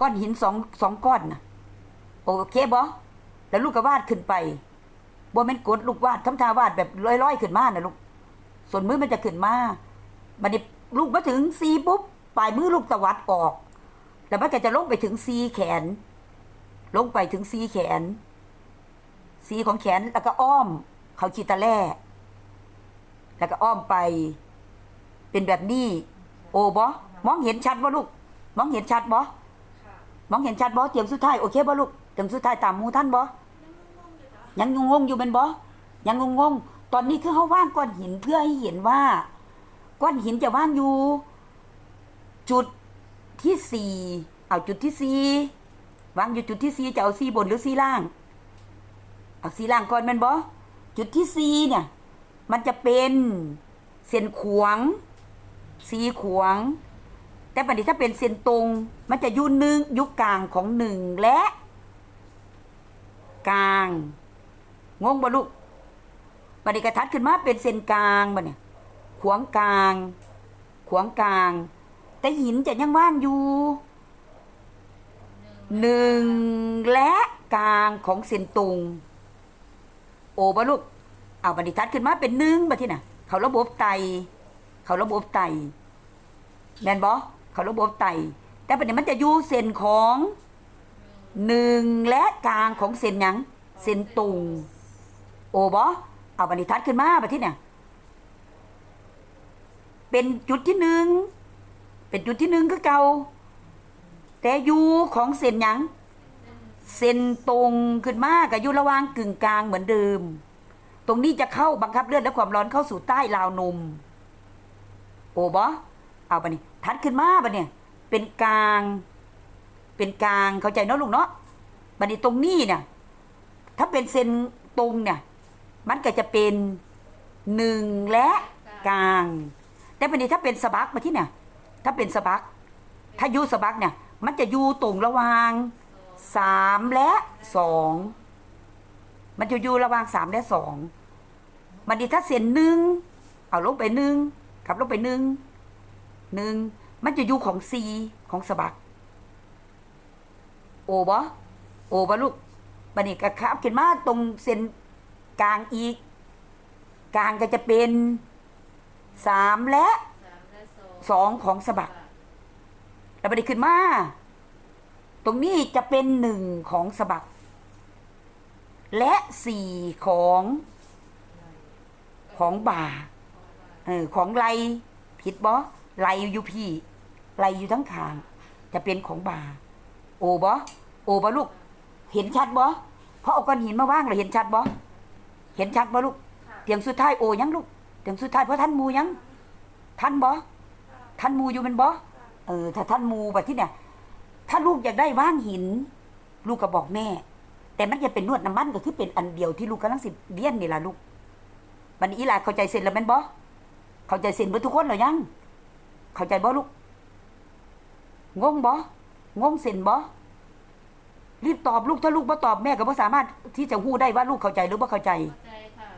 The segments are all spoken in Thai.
ก้อนหินสองสองก้อนนะโอเคบอแล้วลูกก็วาดขึ้นไปบ่แม่นกดลูกวาดทำทาวาดแบบลอยๆขึ้นมานะลูกส่วนมือมันจะขึ้นมาบัดนี้ลูกมาถึงซีปุ๊บปลายมือลูกตวัดออก แล้วมันก็จะลงไปถึงซีแขน ลงไปถึงซีแขนซีของแขนแล้วก็อ้อม เขาขีตะแล่แล้วก็อ้อมไปเป็นแบบนี้ โอ้บอมองเห็นชัดบ่ลูก มองเห็นชัดบ่ มองเห็นชัดบ่เตรียมสุดท้ายโอเคบ่ลูกเตรียมสุดท้ายตามหมูท่านบ่ยังงงอยู่จ้ะยังงงอยู่เป็นบ่ยังงงตอนนี้คือเขาว่างก้อนหินเพื่อให้เห็นว่า ก้อนหินจะว่างอยู่ จุดที่สี่เอาจุดที่สี่วางอยู่จุดที่สี่จะเอาสี่บนหรือสี่ล่าง เอาสี่ล่างก่อนแมันบ่จุดที่สี่เนี่ย มันจะเป็นเส้นขวางสีขวาง แต่ปัจจุบันถ้าเป็นเส้นตรง มันจะอยู่หนึ่งยุคกลางของหนึ่งและ กลาง งงบ่ลูกบัดนี้กระทัดขึ้นมาเป็นเส้นกลางบ่เนี่ย ขวางกลาง ขวางกลาง แต่หินจะยังว่างอยู่หนึ่งและกลางของเส้นตรง โอ้บ่ลูก เอาบัดนี้ทัดขึ้นมาเป็นหนึ่งบัดที่น่ะ เขาระบบไต เขาระบบไตแม่นบ่ เขาระบบไต แต่บัดนี้มันจะอยู่เส้นของหนึ่งและกลางของเส้นหยังเส้นตรงโอบ่เอาบัดนี้ทัดขึ้นมาบัดที่เนี่ยเป็นจุดที่หนึ่งเป็นจุดที่หนึ่งคือเก่าแต่อยู่ของเส้นหยังเส้นตรงขึ้นมากับอยู่ระหว่างกึ่งกลางเหมือนเดิม ตรงนี้จะเข้าบังคับเลือดและความร้อนเข้าสู่ใต้ราวนม โอบอ เอาไปะนี่ทัดขึ้นมาปะเนี่ย เป็นกลาง เป็นกลางเข้าใจเนาะลูกเนาะบัดนี้ตรงนี้เนี่ยถ้าเป็นเส้นตรงเนี่ย มันก็จะเป็นหนึ่งและกลาง แต่บัดนี้ถ้าเป็นสะบักมาที่เนี่ย ถ้าเป็นสะบัก ถ้ายูสะบักเนี่ย มันจะอยู่ตรงระหว่างสามและสองมันจะอยู่ระหว่างสามและสองมันดีถ้าเส้นหนึ่งเอาลงไปหนึ่งขับลงไปหนึ่ง หนึ่งมันจะอยู่ของซีของสะบัก โอบะโอบะลูกบันนี้ก็ขับขึ้นมาตรงเส้นกลางอีก กลางก็จะเป็นสามและสองของสะบัก แล้วบันนี้ขึ้นมา ตรงนี้จะเป็นหนึ่งของสะบัก และสี่ของของบ่าเออของไหลผิดบอ ไหลอยู่พี่ไหลอยู่ทั้งขาง จะเป็นของบา โอบอโอบอลูก เห็นชัดบอเพราะเอาก้อนหินมาว่างเราเห็นชัดบอเห็นชัดบอลูกเตียมสุดท้ายโอยังลูกเตียมสุดท้ายเพราะท่านมูยัง ท่านบอท่านมูอยู่เป็นบอเออถ้าท่านมูแบบที่เนี่ย ถ้าลูกอยากได้ว่างหิน ลูกก็บอกแม่ แต่มันจะเป็นนวดน้ำมันก็คือเป็นอันเดียวที่ลูกกำลังสิเลี้ยนนี่ล่ะลูกบันอีหลาเข้าใจเสร็จแล้วแม่นบอเข้าใจเสร็จเบ่ทุกคนหรือยัง เข้าใจบอลูก งงบองงเสร็จบอรีบตอบลูกถ้าลูกบ่ตอบแม่ก็บ่สามารถที่จะฮู้ได้ว่าลูกเข้าใจหรือบ่เข้าใจเข้าใจค่ะ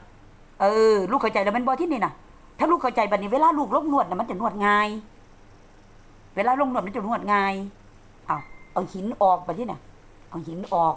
เออ ลูกเข้าใจแล้วแมันบอที่นี่นะถ้าลูกเข้าใจบัดนี้เวลาลูกลงนวดนะมันจะนวดง่าย เวลาลงนวดมันจะนวดง่ายเอาเอาหินออกบัดที่เนี่ยเอาหินออก